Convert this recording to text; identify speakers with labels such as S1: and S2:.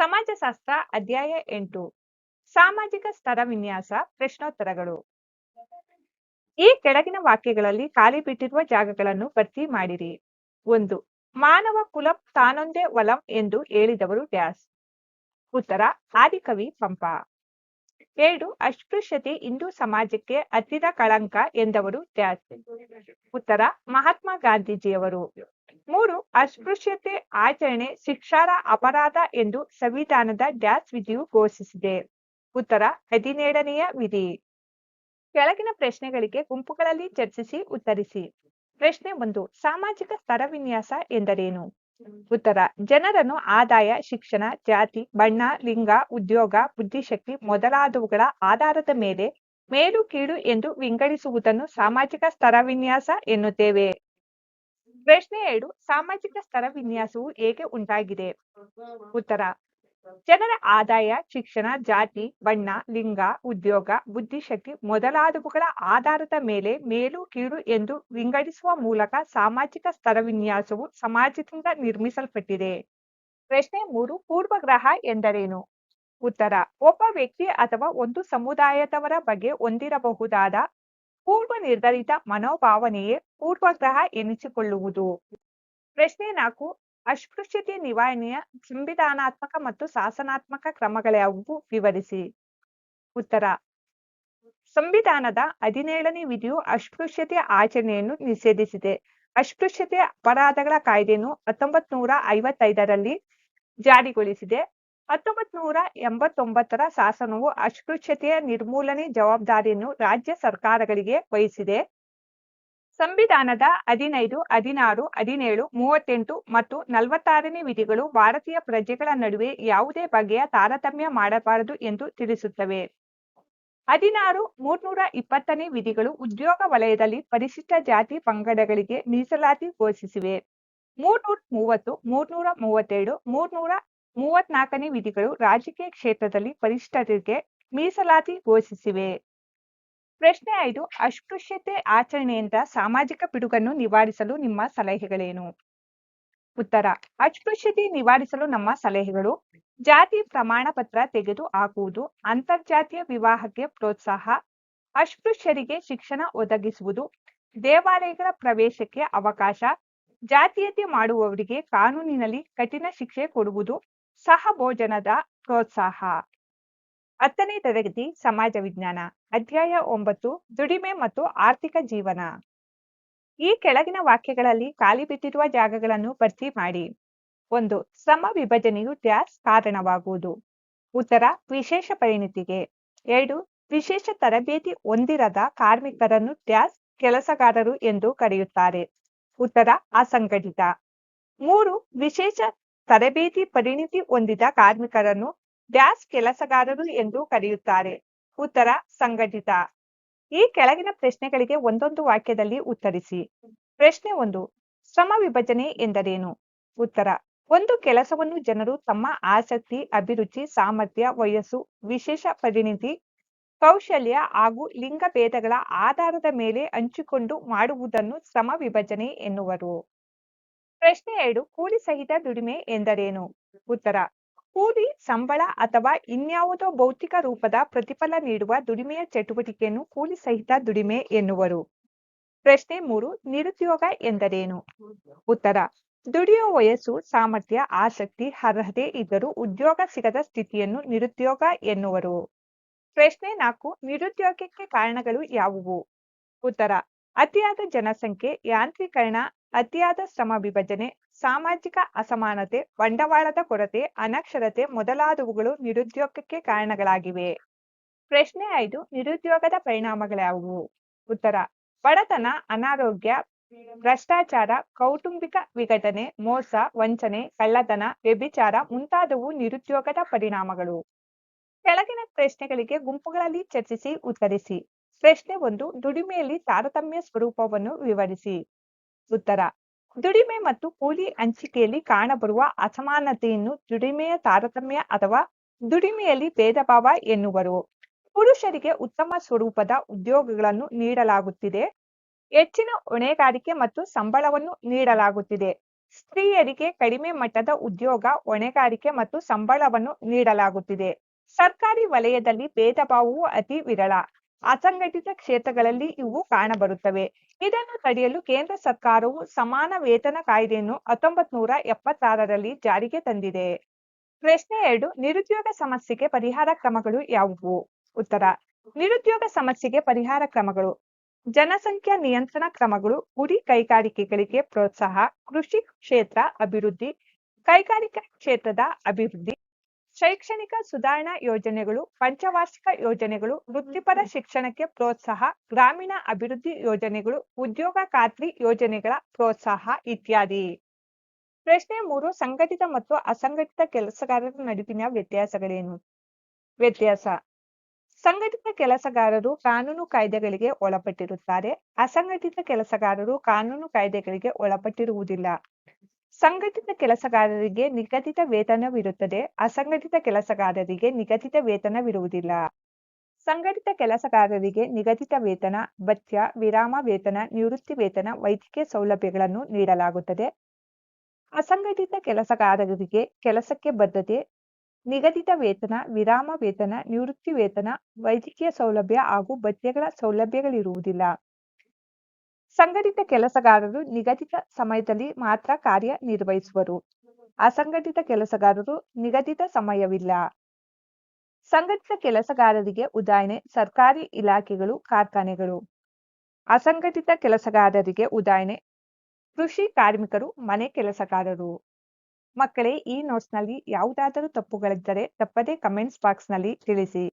S1: ಸಮಾಜಶಾಸ್ತ್ರ ಅಧ್ಯಾಯ ಎಂಟು. ಸಾಮಾಜಿಕ ಸ್ತರ ವಿನ್ಯಾಸ, ಪ್ರಶ್ನೋತ್ತರಗಳು. ಈ ಕೆಳಗಿನ ವಾಕ್ಯಗಳಲ್ಲಿ ಖಾಲಿ ಬಿಟ್ಟಿರುವ ಜಾಗಗಳನ್ನು ಭರ್ತಿ ಮಾಡಿರಿ. ಒಂದು, ಮಾನವ ಕುಲ ತಾನೊಂದೇ ವಲಂ ಎಂದು ಹೇಳಿದವರು ಡ್ಯಾಸ್. ಉತ್ತರ, ಆದಿಕವಿ ಪಂಪ. ಎರಡು, ಅಸ್ಪೃಶ್ಯತೆ ಹಿಂದೂ ಸಮಾಜಕ್ಕೆ ಹತ್ತಿದ ಕಳಂಕ ಎಂದವರು ಡ್ಯಾಸ್. ಉತ್ತರ, ಮಹಾತ್ಮ ಗಾಂಧೀಜಿಯವರು. ಮೂರು, ಅಸ್ಪೃಶ್ಯತೆ ಆಚರಣೆ, ಶಿಕ್ಷಾರ ಅಪರಾಧ ಎಂದು ಸಂವಿಧಾನದ ಡ್ಯಾಸ್ ವಿಧಿಯು ಘೋಷಿಸಿದೆ. ಉತ್ತರ, ಹದಿನೇಳನೆಯ ವಿಧಿ. ಕೆಳಗಿನ ಪ್ರಶ್ನೆಗಳಿಗೆ ಗುಂಪುಗಳಲ್ಲಿ ಚರ್ಚಿಸಿ ಉತ್ತರಿಸಿ. ಪ್ರಶ್ನೆ ಒಂದು, ಸಾಮಾಜಿಕ ಸ್ತರ ವಿನ್ಯಾಸ ಎಂದರೇನು? ಉತ್ತರ, ಜನರನ್ನು ಆದಾಯ, ಶಿಕ್ಷಣ, ಜಾತಿ, ಬಣ್ಣ, ಲಿಂಗ, ಉದ್ಯೋಗ, ಬುದ್ಧಿಶಕ್ತಿ ಮೊದಲಾದವುಗಳ ಆಧಾರದ ಮೇಲೆ ಮೇಲು, ಕೀಳು ಎಂದು ವಿಂಗಡಿಸುವುದನ್ನು ಸಾಮಾಜಿಕ ಸ್ತರ ವಿನ್ಯಾಸ ಎನ್ನುತ್ತೇವೆ. ಪ್ರಶ್ನೆ ಎರಡು ಸಾಮಾಜಿಕ ಸ್ತರ ವಿನ್ಯಾಸವು ಹೇಗೆ ಉಂಟಾಗಿದೆ? ಉತ್ತರ, ಜನರ ಆದಾಯ, ಶಿಕ್ಷಣ, ಜಾತಿ, ಬಣ್ಣ, ಲಿಂಗ, ಉದ್ಯೋಗ, ಬುದ್ಧಿಶಕ್ತಿ ಮೊದಲಾದವುಗಳ ಆಧಾರದ ಮೇಲೆ ಮೇಲು ಕೀಳು ಎಂದು ವಿಂಗಡಿಸುವ ಮೂಲಕ ಸಾಮಾಜಿಕ ಸ್ತರ ವಿನ್ಯಾಸವು ಸಮಾಜದಿಂದ ನಿರ್ಮಿಸಲ್ಪಟ್ಟಿದೆ. ಪ್ರಶ್ನೆ ಮೂರು, ಪೂರ್ವಗ್ರಹ ಎಂದರೇನು? ಉತ್ತರ, ಒಬ್ಬ ವ್ಯಕ್ತಿ ಅಥವಾ ಒಂದು ಸಮುದಾಯದವರ ಬಗ್ಗೆ ಹೊಂದಿರಬಹುದಾದ ಪೂರ್ವ ನಿರ್ಧರಿತ ಮನೋಭಾವನೆಯೇ ಪೂರ್ವಗ್ರಹ ಎನಿಸಿಕೊಳ್ಳುವುದು. ಪ್ರಶ್ನೆ ನಾಲ್ಕು, ಅಸ್ಪೃಶ್ಯತೆ ನಿವಾರಣೆಯ ಸಂವಿಧಾನಾತ್ಮಕ ಮತ್ತು ಶಾಸನಾತ್ಮಕ ಕ್ರಮಗಳ್ಯಾವುವು ವಿವರಿಸಿ. ಉತ್ತರ, ಸಂವಿಧಾನದ ಹದಿನೇಳನೇ ವಿಧಿಯು ಅಸ್ಪೃಶ್ಯತೆ ಆಚರಣೆಯನ್ನು ನಿಷೇಧಿಸಿದೆ. ಅಸ್ಪೃಶ್ಯತೆ ಅಪರಾಧಗಳ ಕಾಯ್ದೆಯನ್ನು ಹತ್ತೊಂಬತ್ ನೂರ ಐವತ್ತೈದರಲ್ಲಿ ಜಾರಿಗೊಳಿಸಿದೆ. ಹತ್ತೊಂಬತ್ ನೂರ ಎಂಬತ್ತೊಂಬತ್ತರ ಶಾಸನವು ಅಸ್ಪೃಶ್ಯತೆಯ ನಿರ್ಮೂಲನೆ ಜವಾಬ್ದಾರಿಯನ್ನು ರಾಜ್ಯ ಸರ್ಕಾರಗಳಿಗೆ ವಹಿಸಿದೆ. ಸಂವಿಧಾನದ ಹದಿನೈದು, ಹದಿನಾರು, ಹದಿನೇಳು, ಮೂವತ್ತೆಂಟು ಮತ್ತು ನಲವತ್ತಾರನೇ ವಿಧಿಗಳು ಭಾರತೀಯ ಪ್ರಜೆಗಳ ನಡುವೆ ಯಾವುದೇ ಬಗೆಯ ತಾರತಮ್ಯ ಮಾಡಬಾರದು ಎಂದು ತಿಳಿಸುತ್ತವೆ. ಹದಿನಾರು, ಮೂರ್ನೂರ ಇಪ್ಪತ್ತನೇ ವಿಧಿಗಳು ಉದ್ಯೋಗ ವಲಯದಲ್ಲಿ ಪರಿಶಿಷ್ಟ ಜಾತಿ ಪಂಗಡಗಳಿಗೆ ಮೀಸಲಾತಿ ಘೋಷಿಸಿವೆ. ಮೂರ್ನೂರ ಮೂವತ್ತು, ಮೂರ್ನೂರ ಮೂವತ್ತೇಳು, ಮೂರ್ನೂರ ಮೂವತ್ನಾಲ್ಕನೇ ವಿಧಿಗಳು ರಾಜಕೀಯ ಕ್ಷೇತ್ರದಲ್ಲಿ ಪರಿಷ್ಠರಿಗೆ ಮೀಸಲಾತಿ ಘೋಷಿಸಿವೆ. ಪ್ರಶ್ನೆ ಐದು, ಅಸ್ಪೃಶ್ಯತೆ ಆಚರಣೆಯಿಂದ ಸಾಮಾಜಿಕ ಪಿಡುಗನ್ನು ನಿವಾರಿಸಲು ನಿಮ್ಮ ಸಲಹೆಗಳೇನು? ಉತ್ತರ, ಅಸ್ಪೃಶ್ಯತೆ ನಿವಾರಿಸಲು ನಮ್ಮ ಸಲಹೆಗಳು ಜಾತಿ ಪ್ರಮಾಣ ಪತ್ರ ತೆಗೆದು ಹಾಕುವುದು, ಅಂತರ್ಜಾತೀಯ ವಿವಾಹಕ್ಕೆ ಪ್ರೋತ್ಸಾಹ, ಅಸ್ಪೃಶ್ಯರಿಗೆ ಶಿಕ್ಷಣ ಒದಗಿಸುವುದು, ದೇವಾಲಯಗಳ ಪ್ರವೇಶಕ್ಕೆ ಅವಕಾಶ, ಜಾತೀಯತೆ ಮಾಡುವವರಿಗೆ ಕಾನೂನಿನಲ್ಲಿ ಕಠಿಣ ಶಿಕ್ಷೆ ಕೊಡುವುದು ಸಹಭೋಜನದ ಪ್ರೋತ್ಸಾಹ. ಹತ್ತನೇ ತರಗತಿ ಸಮಾಜ ವಿಜ್ಞಾನ, ಅಧ್ಯಾಯ ಒಂಬತ್ತು, ದುಡಿಮೆ ಮತ್ತು ಆರ್ಥಿಕ ಜೀವನ. ಈ ಕೆಳಗಿನ ವಾಕ್ಯಗಳಲ್ಲಿ ಖಾಲಿ ಬಿದ್ದಿರುವ ಜಾಗಗಳನ್ನು ಭರ್ತಿ ಮಾಡಿ. ಒಂದು, ಶ್ರಮ ವಿಭಜನೆಯು ಟ್ಯಾಸ್ ಕಾರಣವಾಗುವುದು. ಉತ್ತರ, ವಿಶೇಷ ಪರಿಣಿತಿಗೆ. ಎರಡು, ವಿಶೇಷ ತರಬೇತಿ ಹೊಂದಿರದ ಕಾರ್ಮಿಕರನ್ನು ಟ್ಯಾಸ್ ಕೆಲಸಗಾರರು ಎಂದು ಕರೆಯುತ್ತಾರೆ. ಉತ್ತರ, ಅಸಂಘಟಿತ. ಮೂರು, ವಿಶೇಷ ತರಬೇತಿ ಪರಿಣಿತಿ ಹೊಂದಿದ ಕಾರ್ಮಿಕರನ್ನು ಡ್ಯಾಸ್ ಕೆಲಸಗಾರರು ಎಂದು ಕರೆಯುತ್ತಾರೆ. ಉತ್ತರ, ಸಂಘಟಿತ. ಈ ಕೆಳಗಿನ ಪ್ರಶ್ನೆಗಳಿಗೆ ಒಂದೊಂದು ವಾಕ್ಯದಲ್ಲಿ ಉತ್ತರಿಸಿ. ಪ್ರಶ್ನೆ ಒಂದು, ಶ್ರಮ ವಿಭಜನೆ ಎಂದರೇನು? ಉತ್ತರ, ಒಂದು ಕೆಲಸವನ್ನು ಜನರು ತಮ್ಮ ಆಸಕ್ತಿ, ಅಭಿರುಚಿ, ಸಾಮರ್ಥ್ಯ, ವಯಸ್ಸು, ವಿಶೇಷ ಪರಿಣಿತಿ, ಕೌಶಲ್ಯ ಹಾಗೂ ಲಿಂಗ ಭೇದಗಳ ಆಧಾರದ ಮೇಲೆ ಹಂಚಿಕೊಂಡು ಮಾಡುವುದನ್ನು ಶ್ರಮ ವಿಭಜನೆ ಎನ್ನುವರು. ಪ್ರಶ್ನೆ ಎರಡು, ಕೂಲಿ ಸಹಿತ ದುಡಿಮೆ ಎಂದರೇನು? ಉತ್ತರ, ಕೂಲಿ, ಸಂಬಳ ಅಥವಾ ಇನ್ಯಾವುದೋ ಭೌತಿಕ ರೂಪದ ಪ್ರತಿಫಲ ನೀಡುವ ದುಡಿಮೆಯ ಚಟುವಟಿಕೆಯನ್ನು ಕೂಲಿ ಸಹಿತ ದುಡಿಮೆ ಎನ್ನುವರು. ಪ್ರಶ್ನೆ ಮೂರು, ನಿರುದ್ಯೋಗ ಎಂದರೇನು? ಉತ್ತರ, ದುಡಿಯುವ ವಯಸ್ಸು, ಸಾಮರ್ಥ್ಯ, ಆಸಕ್ತಿ, ಅರ್ಹತೆ ಇದ್ದರೂ ಉದ್ಯೋಗ ಸಿಗದ ಸ್ಥಿತಿಯನ್ನು ನಿರುದ್ಯೋಗ ಎನ್ನುವರು. ಪ್ರಶ್ನೆ ನಾಲ್ಕು, ನಿರುದ್ಯೋಗಕ್ಕೆ ಕಾರಣಗಳು ಯಾವುವು? ಉತ್ತರ, ಅತಿಯಾದ ಜನಸಂಖ್ಯೆ, ಯಾಂತ್ರೀಕರಣ ಅತಿಯಾದ ಶ್ರಮ ವಿಭಜನೆ, ಸಾಮಾಜಿಕ ಅಸಮಾನತೆ, ಬಂಡವಾಳದ ಕೊರತೆ, ಅನಕ್ಷರತೆ ಮೊದಲಾದವುಗಳು ನಿರುದ್ಯೋಗಕ್ಕೆ ಕಾರಣಗಳಾಗಿವೆ. ಪ್ರಶ್ನೆ ಐದು, ನಿರುದ್ಯೋಗದ ಪರಿಣಾಮಗಳ್ಯಾವುವು ಉತ್ತರ, ಬಡತನ, ಅನಾರೋಗ್ಯ, ಭ್ರಷ್ಟಾಚಾರ, ಕೌಟುಂಬಿಕ ವಿಘಟನೆ, ಮೋಸ, ವಂಚನೆ, ಕಳ್ಳತನ, ವ್ಯಭಿಚಾರ ಮುಂತಾದವು ನಿರುದ್ಯೋಗದ ಪರಿಣಾಮಗಳು. ಕೆಳಗಿನ ಪ್ರಶ್ನೆಗಳಿಗೆ ಗುಂಪುಗಳಲ್ಲಿ ಚರ್ಚಿಸಿ ಉತ್ತರಿಸಿ. ಪ್ರಶ್ನೆ ಒಂದು, ದುಡಿಮೆಯಲ್ಲಿ ತಾರತಮ್ಯ ಸ್ವರೂಪವನ್ನು ವಿವರಿಸಿ. ಉತ್ತರ. ದುಡಿಮೆ ಮತ್ತು ಕೂಲಿ ಹಂಚಿಕೆಯಲ್ಲಿ ಕಾಣಬರುವ ಅಸಮಾನತೆಯನ್ನು ದುಡಿಮೆಯ ತಾರತಮ್ಯ ಅಥವಾ ದುಡಿಮೆಯಲ್ಲಿ ಭೇದಭಾವ ಎನ್ನುವರು. ಪುರುಷರಿಗೆ ಉತ್ತಮ ಸ್ವರೂಪದ ಉದ್ಯೋಗಗಳನ್ನು ನೀಡಲಾಗುತ್ತಿದೆ. ಹೆಚ್ಚಿನ ಹೊಣೆಗಾರಿಕೆ ಮತ್ತು ಸಂಬಳವನ್ನು ನೀಡಲಾಗುತ್ತಿದೆ. ಸ್ತ್ರೀಯರಿಗೆ ಕಡಿಮೆ ಮಟ್ಟದ ಉದ್ಯೋಗ, ಹೊಣೆಗಾರಿಕೆ ಮತ್ತು ಸಂಬಳವನ್ನು ನೀಡಲಾಗುತ್ತಿದೆ. ಸರ್ಕಾರಿ ವಲಯದಲ್ಲಿ ಭೇದ ಭಾವವು ಅತಿ ವಿರಳ. ಅಸಂಘಟಿತ ಕ್ಷೇತ್ರಗಳಲ್ಲಿ ಇವು ಕಾಣಬರುತ್ತವೆ. ಇದನ್ನು ತಡೆಯಲು ಕೇಂದ್ರ ಸರ್ಕಾರವು ಸಮಾನ ವೇತನ ಕಾಯ್ದೆಯನ್ನು ಹತ್ತೊಂಬತ್ ನೂರ ಎಪ್ಪತ್ತಾರರಲ್ಲಿ ಜಾರಿಗೆ ತಂದಿದೆ. ಪ್ರಶ್ನೆ ಎರಡು, ನಿರುದ್ಯೋಗ ಸಮಸ್ಯೆಗೆ ಪರಿಹಾರ ಕ್ರಮಗಳು ಯಾವುವು? ಉತ್ತರ, ನಿರುದ್ಯೋಗ ಸಮಸ್ಯೆಗೆ ಪರಿಹಾರ ಕ್ರಮಗಳು. ಜನಸಂಖ್ಯಾ ನಿಯಂತ್ರಣ ಕ್ರಮಗಳು ಗುಡಿ ಕೈಗಾರಿಕೆಗಳಿಗೆ ಪ್ರೋತ್ಸಾಹ, ಕೃಷಿ ಕ್ಷೇತ್ರ ಅಭಿವೃದ್ಧಿ, ಕೈಗಾರಿಕಾ ಕ್ಷೇತ್ರದ ಅಭಿವೃದ್ಧಿ ಶೈಕ್ಷಣಿಕ ಸುಧಾರಣಾ ಯೋಜನೆಗಳು ಪಂಚವಾರ್ಷಿಕ ಯೋಜನೆಗಳು ವೃತ್ತಿಪರ ಶಿಕ್ಷಣಕ್ಕೆ ಪ್ರೋತ್ಸಾಹ ಗ್ರಾಮೀಣ ಅಭಿವೃದ್ಧಿ ಯೋಜನೆಗಳು ಉದ್ಯೋಗ ಖಾತ್ರಿ ಯೋಜನೆಗಳ ಪ್ರೋತ್ಸಾಹ ಇತ್ಯಾದಿ. ಪ್ರಶ್ನೆ ಮೂರು ಸಂಘಟಿತ ಮತ್ತು ಅಸಂಘಟಿತ ಕೆಲಸಗಾರರ ನಡುವಿನ ವ್ಯತ್ಯಾಸಗಳೇನು? ವ್ಯತ್ಯಾಸ. ಸಂಘಟಿತ ಕೆಲಸಗಾರರು ಕಾನೂನು ಕಾಯ್ದೆಗಳಿಗೆ ಒಳಪಟ್ಟಿರುತ್ತಾರೆ. ಅಸಂಘಟಿತ ಕೆಲಸಗಾರರು ಕಾನೂನು ಕಾಯ್ದೆಗಳಿಗೆ ಒಳಪಟ್ಟಿರುವುದಿಲ್ಲ. ಸಂಘಟಿತ ಕೆಲಸಗಾರರಿಗೆ ನಿಗದಿತ ವೇತನವಿರುತ್ತದೆ, ಅಸಂಘಟಿತ ಕೆಲಸಗಾರರಿಗೆ ನಿಗದಿತ ವೇತನವಿರುವುದಿಲ್ಲ. ಸಂಘಟಿತ ಕೆಲಸಗಾರರಿಗೆ ನಿಗದಿತ ವೇತನ, ಭತ್ಯ, ವಿರಾಮ ವೇತನ, ನಿವೃತ್ತಿ ವೇತನ, ವೈದ್ಯಕೀಯ ಸೌಲಭ್ಯಗಳನ್ನು ನೀಡಲಾಗುತ್ತದೆ. ಅಸಂಘಟಿತ ಕೆಲಸಗಾರರಿಗೆ ಕೆಲಸಕ್ಕೆ ಬದ್ಧತೆ, ನಿಗದಿತ ವೇತನ, ವಿರಾಮ ವೇತನ, ನಿವೃತ್ತಿ ವೇತನ, ವೈದ್ಯಕೀಯ ಸೌಲಭ್ಯ ಹಾಗೂ ಭತ್ಯೆಗಳ ಸೌಲಭ್ಯಗಳಿರುವುದಿಲ್ಲ. ಸಂಘಟಿತ ಕೆಲಸಗಾರರು ನಿಗದಿತ ಸಮಯದಲ್ಲಿ ಮಾತ್ರ ಕಾರ್ಯ ನಿರ್ವಹಿಸುವರು ಅಸಂಘಟಿತ ಕೆಲಸಗಾರರು ನಿಗದಿತ ಸಮಯವಿಲ್ಲ. ಸಂಘಟಿತ ಕೆಲಸಗಾರರಿಗೆ ಉದಾಹರಣೆ, ಸರ್ಕಾರಿ ಇಲಾಖೆಗಳು, ಕಾರ್ಖಾನೆಗಳು. ಅಸಂಘಟಿತ ಕೆಲಸಗಾರರಿಗೆ ಉದಾಹರಣೆ, ಕೃಷಿ ಕಾರ್ಮಿಕರು, ಮನೆ ಕೆಲಸಗಾರರು. ಮಕ್ಕಳೇ, ಈ ನೋಟ್ಸ್ನಲ್ಲಿ ಯಾವುದಾದರೂ ತಪ್ಪುಗಳಿದ್ದರೆ ತಪ್ಪದೇ ಕಮೆಂಟ್ಸ್ ಬಾಕ್ಸ್ನಲ್ಲಿ ತಿಳಿಸಿ.